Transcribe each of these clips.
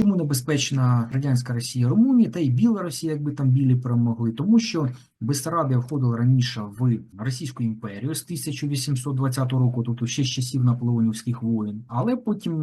чому небезпечна радянська Росія Румунія та й Біла Росія, якби там білі перемогли? Тому що Бессарабія входила раніше в Російську імперію з 1820 року, тобто ще з часів наполеонівських воєн, але потім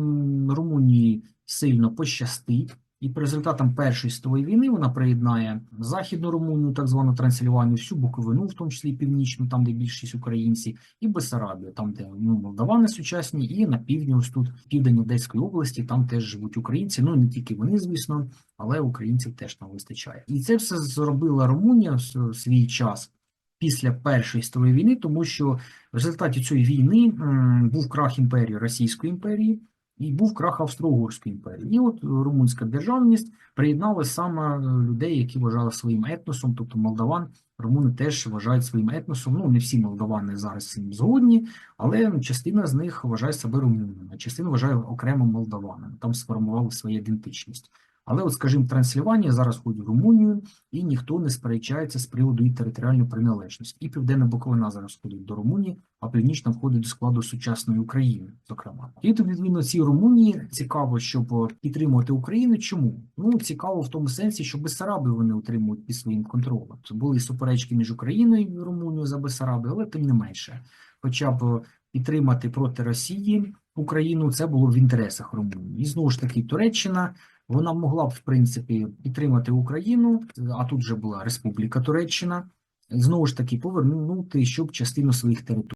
Румунії сильно пощастить. І по результатам Першої світової війни вона приєднає Західну Румунію, так звану Трансильванію, всю Буковину, в тому числі північну, там де більшість українці, і Бессарабію, там де ну, молдавани сучасні, і на півдні, ось тут південь Одеської області, там теж живуть українці. Ну не тільки вони, звісно, але українців теж там вистачає. І це все зробила Румунія в свій час. Після Першої світової війни, тому що в результаті цієї війни був крах імперії Російської імперії, і був крах Австро-Угорської імперії. І от румунська державність приєднала саме е, людей, які вважали своїм етносом, тобто молдаван. Румуни теж вважають своїм етносом. Ну не всі молдавани зараз цим згодні, але частина з них вважає себе румунами, частина вважає окремо молдаванами. Там сформували свою ідентичність. Але, от, скажімо, Трансильванія зараз входить в Румунію, і ніхто не сперечається з приводу її територіальної приналежності. І Південна Буковина зараз входить до Румунії, а Північна входить до складу сучасної України, зокрема. І тут, відповідно, цій Румунії цікаво, щоб е, підтримувати Україну. Чому? Ну, цікаво в тому сенсі, що Бессарабію вони утримують під своїм контролем. Це були суперечки між Україною і Румунією за Бессарабію, але тим не менше. Хоча б е, підтримати проти Росії Україну, це було в інтересах Румунії. І знову ж таки, Туреччина вона могла б, в принципі, підтримати Україну, а тут вже була Республіка Туреччина, знову ж таки повернути, щоб частину своїх територій.